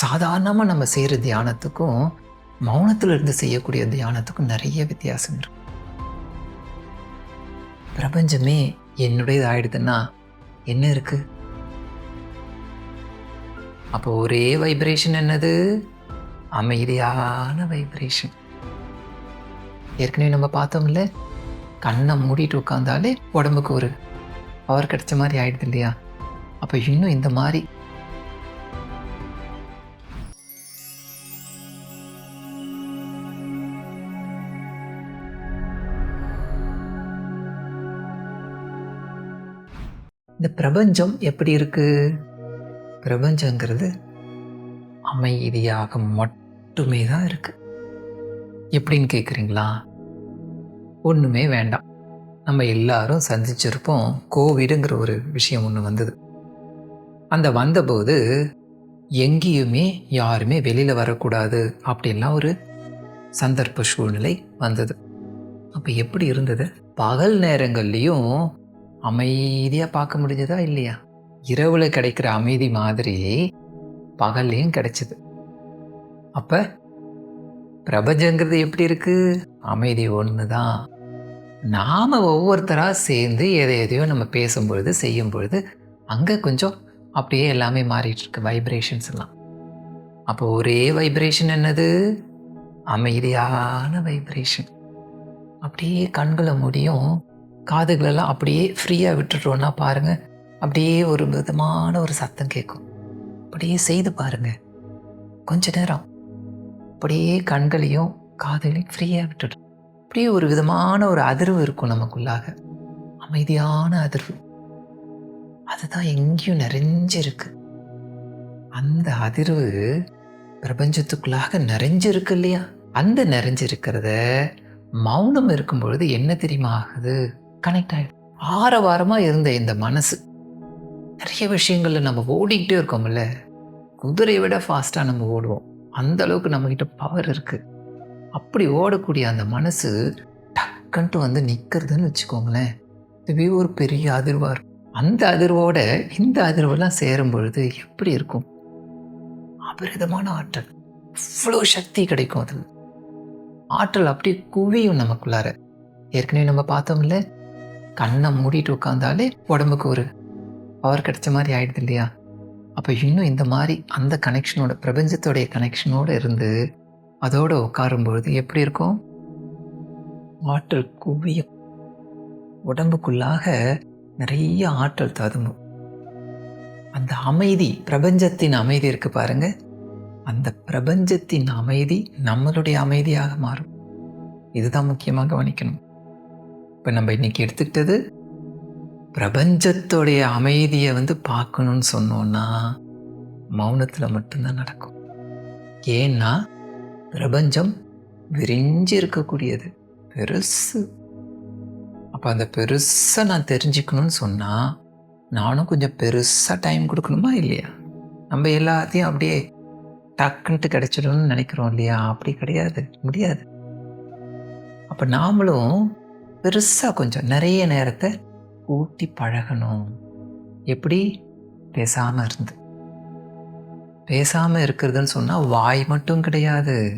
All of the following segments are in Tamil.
சாதாரணமாக நம்ம செய்கிற தியானத்துக்கும் மௌனத்தில் இருந்து செய்யக்கூடிய தியானத்துக்கும் நிறைய வித்தியாசம் இருக்கு. பிரபஞ்சமே என்னுடையது ஆயிடுதுன்னா என்ன இருக்கு? அப்போ ஒரே வைப்ரேஷன் என்னது? அமைதியான வைப்ரேஷன் ஏற்கனவே நம்ம பார்த்தோம்ல கண்ணை மூடிட்டு உட்காந்தாலே உடம்புக்கு ஒரு பவர் கிடைச்ச மாதிரி ஆயிடுது இல்லையா? அப்போ இன்னும் இந்த மாதிரி இந்த பிரபஞ்சம் எப்படி இருக்கு? பிரபஞ்சங்கிறது அமைதியாக மட்டுமே தான் இருக்கு. எப்படின்னு கேட்குறீங்களா ஒன்றுமே வேண்டாம். நம்ம எல்லாரும் சந்திச்சிருப்போம் கோவிடுங்கிற ஒரு விஷயம் ஒன்று வந்தது. அந்த வந்தபோது எங்கேயுமே யாருமே வெளியில் வரக்கூடாது அப்படின்லாம் ஒரு சந்தர்ப்ப சூழ்நிலை வந்தது. அப்போ எப்படி இருந்தது? பகல் நேரங்கள்லேயும் அமைதியாக பார்க்க முடிஞ்சதா இல்லையா? இரவில் கிடைக்கிற அமைதி மாதிரி பகல்லையும் கிடைச்சிது. அப்போ பிரபஞ்சங்கிறது எப்படி இருக்குது அமைதி ஒன்று தான் நாம் ஒவ்வொருத்தராக சேர்ந்து எதை எதையோ நம்ம பேசும்பொழுது செய்யும் பொழுது அங்கே கொஞ்சம் அப்படியே எல்லாமே மாறிட்டுருக்கு வைப்ரேஷன்ஸ் எல்லாம். அப்போ ஒரே வைப்ரேஷன் என்னது? அமைதியான வைப்ரேஷன் அப்படியே கண்களை முடியும் காதுகளெல்லாம் அப்படியே ஃப்ரீயாக விட்டுட்டோன்னா பாருங்க அப்படியே ஒரு விதமான ஒரு சத்தம் கேட்கும். அப்படியே செய்து பாருங்கள் கொஞ்ச நேரம். அப்படியே கண்களையும் காதுகளையும் ஃப்ரீயாக விட்டுடும் அப்படியே ஒரு விதமான ஒரு அதிர்வு இருக்கும் நமக்குள்ளாக. அமைதியான அதிர்வு. அதுதான் எங்கேயும் நிறைஞ்சிருக்கு. அந்த அதிர்வு பிரபஞ்சத்துக்குள்ளாக நிறைஞ்சிருக்கு இல்லையா? அந்த நிறைஞ்சிருக்கிறத மௌனம் இருக்கும் பொழுது என்ன தெரியுமா ஆகுது? கனெக்ட் ஆகிடும் ஆரவாரமாக இருந்த இந்த மனசு. நிறைய விஷயங்களில் நம்ம ஓடிக்கிட்டே இருக்கோம்ல. குதிரையை விட ஃபாஸ்ட்டாக நம்ம ஓடுவோம். அந்த அளவுக்கு நம்மக்கிட்ட பவர் இருக்குது அப்படி ஓடக்கூடிய அந்த மனசு டக்குன்ட்டு வந்து நிற்கிறதுன்னு வச்சுக்கோங்களேன். இதுவே ஒரு பெரிய அதிர்வாக இருக்கும். அந்த அதிர்வோட இந்த அதிர்வெல்லாம் சேரும் பொழுது எப்படி இருக்கும்? அபரிதமான ஆற்றல். அவ்வளோ சக்தி கிடைக்கும் அதில். ஆற்றல் அப்படியே குவியும் நமக்குள்ளார. ஏற்கனவே நம்ம பார்த்தோம்ல கண்ணை மூடிட்டு உட்காந்தாலே உடம்புக்கு ஒரு பவர் கிடைச்ச மாதிரி ஆயிடுது இல்லையா? அப்போ இன்னும் இந்த மாதிரி அந்த கனெக்ஷனோட பிரபஞ்சத்தோடைய கனெக்ஷனோடு இருந்து அதோடு உட்காரும்பொழுது எப்படி இருக்கும்? ஆற்றல் குவியும். உடம்புக்குள்ளாக நிறைய ஆற்றல் ததும்பும். அந்த அமைதி பிரபஞ்சத்தின் அமைதி இருக்கு பாருங்க. அந்த பிரபஞ்சத்தின் அமைதி நம்மளுடைய அமைதியாக மாறும். இதுதான் முக்கியமாக கவனிக்கணும். இப்போ நம்ம இன்றைக்கி எடுத்துக்கிட்டது பிரபஞ்சத்தோடைய அமைதியை வந்து பார்க்கணும்னு சொன்னோன்னா மௌனத்தில் மட்டும்தான் நடக்கும். ஏன்னா பிரபஞ்சம் விரிஞ்சு இருக்கக்கூடியது பெருசு. அப்போ அந்த பெருசை நான் தெரிஞ்சுக்கணும்னு சொன்னால் நானும் கொஞ்சம் பெருசாக டைம் கொடுக்கணுமா இல்லையா? நம்ம எல்லாத்தையும் அப்படியே டக்குன்ட்டு கிடச்சிடணும்னு நினைக்கிறோம் இல்லையா? அப்படி கிடையாது முடியாது. அப்போ நாமளும் பெருசாக கொஞ்சம் நிறைய நேரத்தை ஊட்டி பழகணும். எப்படி? பேசாமல் இருந்து. பேசாமல் இருக்கிறதுன்னு சொன்னால் வாய் மட்டும் கிடையாது.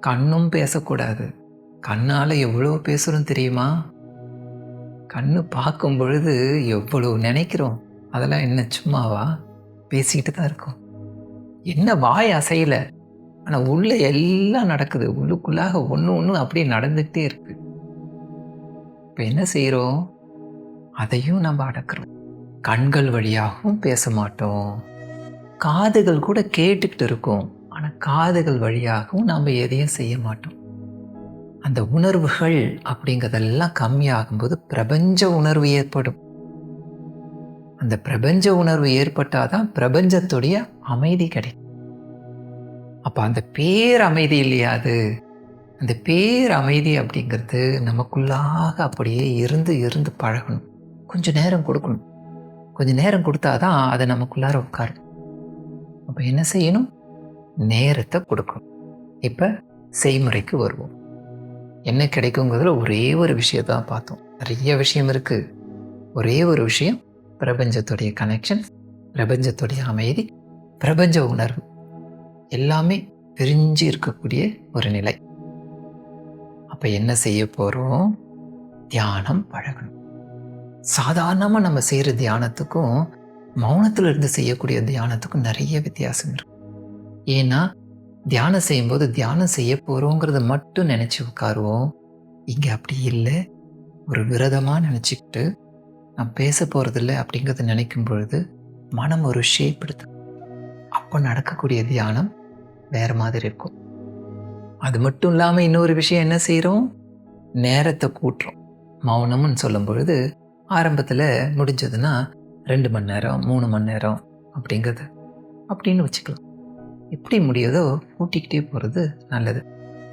கண்ணும் பேசக்கூடாது. கண்ணால் எவ்வளோ பேசுகிறோம் தெரியுமா? கண்ணு பார்க்கும் பொழுது எவ்வளோ நினைக்கிறோம்? அதெல்லாம் என்ன சும்மாவா? பேசிக்கிட்டு தான் இருக்கும். என்ன வாய் அசையலை? ஆனால் உள்ளே எல்லாம் நடக்குது. உள்ளுக்குள்ளாக ஒன்று ஒன்று அப்படியே நடந்துக்கிட்டே இருக்குது இப்போ என்ன செய்கிறோம் அதையும் நம்ம அடக்கிறோம். கண்கள் வழியாகவும் பேச மாட்டோம். காதுகள் கூட கேட்டுக்கிட்டு இருக்கோம். ஆனால் காதுகள் வழியாகவும் நாம் எதையும் செய்ய மாட்டோம். அந்த உணர்வுகள் அப்படிங்கிறதெல்லாம் கம்மியாகும்போது பிரபஞ்ச உணர்வு ஏற்படும். அந்த பிரபஞ்ச உணர்வு ஏற்பட்டாதான் பிரபஞ்சத்துடைய அமைதி கிடைக்கும். அப்போ அந்த பேர் அமைதி இல்லையா அது? அந்த பேர் அமைதி அப்படிங்கிறது நமக்குள்ளாக அப்படியே இருந்து இருந்து பழகணும். கொஞ்சம் நேரம் கொடுக்கணும். கொஞ்சம் நேரம் கொடுத்தாதான் அதை நமக்குள்ளார உட்காரும் அப்போ என்ன செய்யணும்? நேரத்தை கொடுக்கணும். இப்போ செய்முறைக்கு வருவோம். என்ன கிடைக்குங்கிறதுல ஒரே ஒரு விஷயத்தான் பார்த்தோம். நிறைய விஷயம் இருக்குது ஒரே ஒரு விஷயம் பிரபஞ்சத்துடைய கனெக்ஷன் பிரபஞ்சத்துடைய அமைதி பிரபஞ்ச உணர்வு. எல்லாமே பிரிஞ்சு இருக்கக்கூடிய ஒரு நிலை. அப்போ என்ன செய்ய போகிறோம் தியானம் பழகணும். சாதாரணமாக நம்ம செய்கிற தியானத்துக்கும் மௌனத்தில் இருந்து செய்யக்கூடிய தியானத்துக்கும் நிறைய வித்தியாசம் இருக்கு. ஏன்னா தியானம் செய்யும்போது தியானம் செய்ய போகிறோங்கிறத மட்டும் நினச்சி உட்காருவோம். இங்கே அப்படி இல்லை. ஒரு விரதமாக நினச்சிக்கிட்டு நான் பேச போகிறதில்ல அப்படிங்கிறத நினைக்கும் பொழுது மனம் ஒரு ஷேப் எடுத்து அப்போ நடக்கக்கூடிய தியானம் வேறு மாதிரி இருக்கும். அது மட்டும் இல்லாமல் இன்னொரு விஷயம் என்ன செய்கிறோம் நேரத்தை கூட்டுறோம். மௌனம்னு சொல்லும் பொழுது ஆரம்பத்தில் முடிஞ்சதுன்னா ரெண்டு மணி நேரம் மூணு மணி நேரம் அப்படிங்கிறது. அப்படின்னு வச்சுக்கலாம். எப்படி முடியுதோ கூட்டிக்கிட்டே போகிறது நல்லது.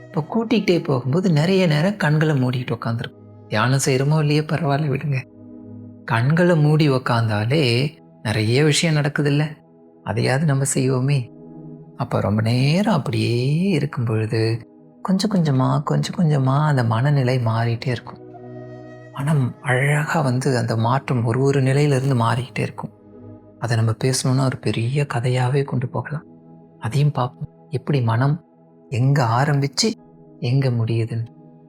இப்போ கூட்டிக்கிட்டே போகும்போது நிறைய நேரம் கண்களை மூடிட்டு உட்காந்துருக்கும் தியானம் செய்கிறோமோ இல்லையோ பரவாயில்ல விடுங்க. கண்களை மூடி உக்காந்தாலே நிறைய விஷயம் நடக்குதில்ல. அதையாவது நம்ம செய்வோமே. அப்போ ரொம்ப நேரம் அப்படியே இருக்கும் பொழுது கொஞ்சம் கொஞ்சமாக கொஞ்சம் கொஞ்சமாக அந்த மனநிலை மாறிட்டே இருக்கும். மனம் அழகாக வந்து அந்த மாற்றம் ஒரு ஒரு நிலையிலிருந்து மாறிக்கிட்டே இருக்கும். அதை நம்ம பேசணுன்னா ஒரு பெரிய கதையாகவே கொண்டு போகலாம். அதையும் பார்ப்போம். எப்படி மனம் எங்கே ஆரம்பித்து எங்கே முடியுதுன்னு.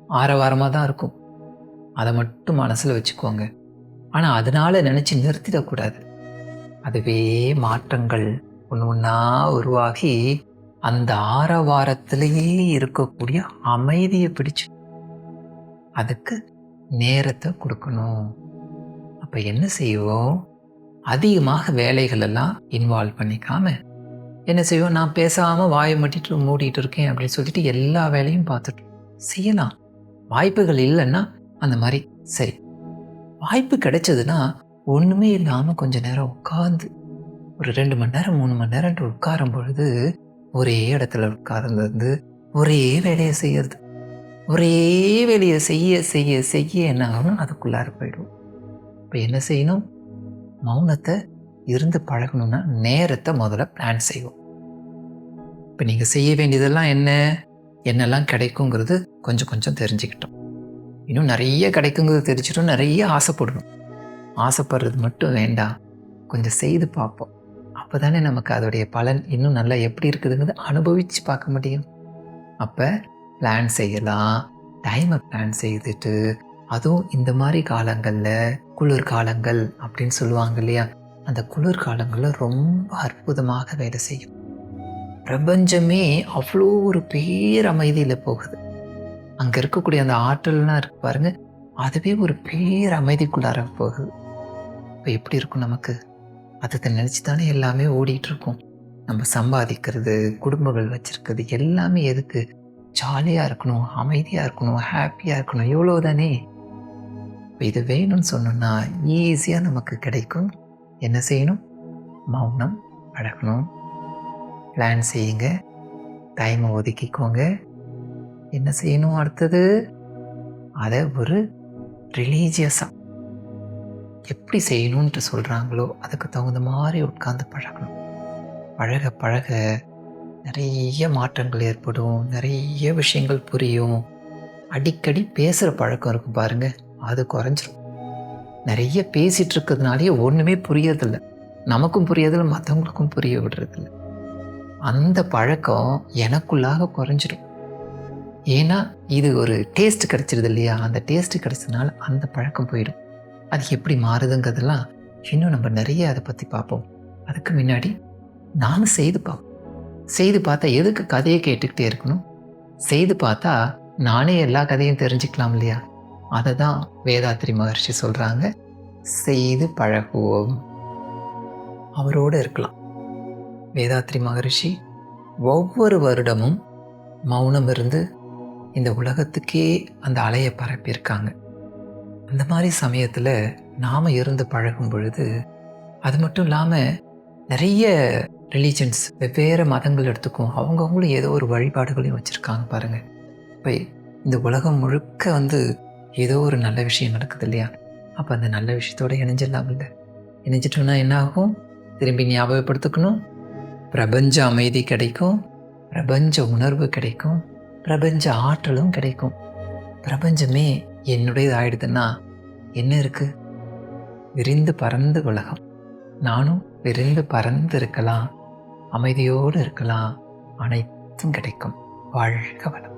ஆரவாரமாக தான் இருக்கும். அதை மட்டும் மனசில் வச்சுக்கோங்க. ஆனால் அதனால் நினச்சி நிறுத்திடக்கூடாது. அதுவே மாற்றங்கள். ஒன்று ஒன்றா உருவாகி அந்த ஆரவாரத்திலேயே இருக்கக்கூடிய அமைதியை பிடிச்சு அதுக்கு நேரத்தை கொடுக்கணும். அப்போ என்ன செய்வோம்? அதிகமாக வேலைகள் எல்லாம் இன்வால்வ் பண்ணிக்காம என்ன செய்வோம்? நான் பேசாமல் வாயை மட்டிட்டு மூடிட்டு இருக்கேன் அப்படின்னு சொல்லிட்டு எல்லா வேலையும் பார்த்துட்டு செய்யலாம். வாய்ப்புகள் இல்லைன்னா அந்த மாதிரி சரி. வாய்ப்பு கிடைச்சதுன்னா ஒன்றுமே இல்லாமல் கொஞ்ச நேரம் உட்காந்து ஒரு ரெண்டு மணி நேரம் மூணு மணி நேரம் உட்காரும் பொழுது ஒரே இடத்துல உட்கார்ந்து ஒரே வேலையை செய்யறது. ஒரே வேலையை செய்ய செய்ய செய்ய என்ன ஆகும் அதுக்குள்ளார போயிடும் இப்போ என்ன செய்யணும்? மௌனத்தை இருந்து பழகணும்னா நேரத்தை முதல்ல பிளான் செய்வோம். இப்போ நீங்கள் செய்ய வேண்டியதெல்லாம் என்ன? என்னெல்லாம் கிடைக்குங்கிறது கொஞ்சம் கொஞ்சம் தெரிஞ்சுக்கிட்டோம். இன்னும் நிறைய கிடைக்குங்கிறது தெரிஞ்சிட்டோம் நிறைய ஆசைப்படணும் ஆசைப்படுறது மட்டும் வேண்டாம். கொஞ்சம் செய்து பார்ப்போம். அப்போ தானே நமக்கு அதோடைய பலன் இன்னும் நல்லா எப்படி இருக்குதுங்கிறது அனுபவித்து பார்க்க முடியும். அப்போ பிளான் செய்யலாம். டைமை பிளான் செய்துட்டு அதுவும் இந்த மாதிரி காலங்களில் குளிர் காலங்கள் அப்படின்னு சொல்லுவாங்க இல்லையா? அந்த குளிர் காலங்களில் ரொம்ப அற்புதமாக வேலை செய்யும். பிரபஞ்சமே அவ்வளோ ஒரு பேரமைதியில் போகுது. அங்கே இருக்கக்கூடிய அந்த ஆற்றல்லாம் இருக்கு பாருங்க அதுவே ஒரு பேரமைதிக்குள்ளார போகுது. இப்போ எப்படி இருக்கும் நமக்கு? அதை நினச்சி தானே எல்லாமே ஓடிட்டுருக்கோம். நம்ம சம்பாதிக்கிறது குடும்பங்கள் வச்சுருக்கிறது எல்லாமே எதுக்கு? ஜாலியாக இருக்கணும் அமைதியாக இருக்கணும் ஹாப்பியாக இருக்கணும் எவ்வளோ தானே இப்போ இது வேணும்னு சொன்னோன்னா ஈஸியாக நமக்கு கிடைக்கும். என்ன செய்யணும்? மௌனம் பழகணும் பிளான் செய்யுங்க. டைமை ஒதுக்கிக்கோங்க. என்ன செய்யணும் அடுத்தது? அதை ஒரு ரிலீஜியஸாக எப்படி செய்யணுன்ட்டு சொல்கிறாங்களோ அதுக்கு தகுந்த மாதிரி உட்காந்து பழகணும். பழக பழக நிறைய மாற்றங்கள் ஏற்படும் நிறைய விஷயங்கள் புரியும். அடிக்கடி பேசுகிற பழக்கம் இருக்கும் பாருங்கள் அது குறைஞ்சிரும். நிறைய பேசிகிட்டு இருக்கிறதுனாலே ஒன்றுமே புரியறதில்ல. நமக்கும் புரியறதில்லை மற்றவங்களுக்கும் புரிய விடுறதில்ல. அந்த பழக்கம் எனக்குள்ளாக குறைஞ்சிடும் ஏன்னா இது ஒரு டேஸ்ட் கிடச்சிருது இல்லையா? அந்த டேஸ்ட் கிடச்சதுனால அந்த பழக்கம் போயிடும். அது எப்படி மாறுதுங்கிறதெல்லாம் இன்னும் நம்ம நிறைய அதை பற்றி பார்ப்போம். அதுக்கு முன்னாடி நானும் செய்து பார்ப்போம். செய்து பார்த்தா எதுக்கு கதையை கேட்டுக்கிட்டே இருக்கணும்? செய்து பார்த்தா நானே எல்லா கதையும் தெரிஞ்சுக்கலாம் இல்லையா? அதை தான் வேதாத்திரி மகர்ஷி சொல்கிறாங்க செய்து பழகுவோம். அவரோடு இருக்கலாம். வேதாத்ரி மகரிஷி ஒவ்வொரு வருடமும் மௌனம் இருந்து இந்த உலகத்துக்கே அந்த அலையை பரப்பியிருக்காங்க. அந்த மாதிரி சமயத்தில் நாம் இருந்து பழகும் பொழுது அது மட்டும் இல்லாமல் நிறைய ரிலீஜன்ஸ் வெவ்வேறு மதங்கள் எடுத்துக்கும். அவங்கவுங்களும் ஏதோ ஒரு வழிபாடுகளையும் வச்சுருக்காங்க பாருங்கள் இப்போ இந்த உலகம் முழுக்க வந்து ஏதோ ஒரு நல்ல விஷயம் நடக்குது இல்லையா? அப்போ அந்த நல்ல விஷயத்தோடு இணைஞ்சிடலாம் இல்லை இணைஞ்சிட்டோம்னா என்ன ஆகும் திரும்பி ஞாபகப்படுத்திக்கணும். பிரபஞ்ச அமைதி கிடைக்கும். பிரபஞ்ச உணர்வு கிடைக்கும். பிரபஞ்ச ஆற்றலும் கிடைக்கும். பிரபஞ்சமே என்னுடையது ஆயிடுதுன்னா என்ன இருக்கு? விரிந்து பறந்து உலகம். நானும் விரிந்து பறந்து இருக்கலாம். அமைதியோடு இருக்கலாம். அனைத்தும் கிடைக்கும். வாழ்க வளம்.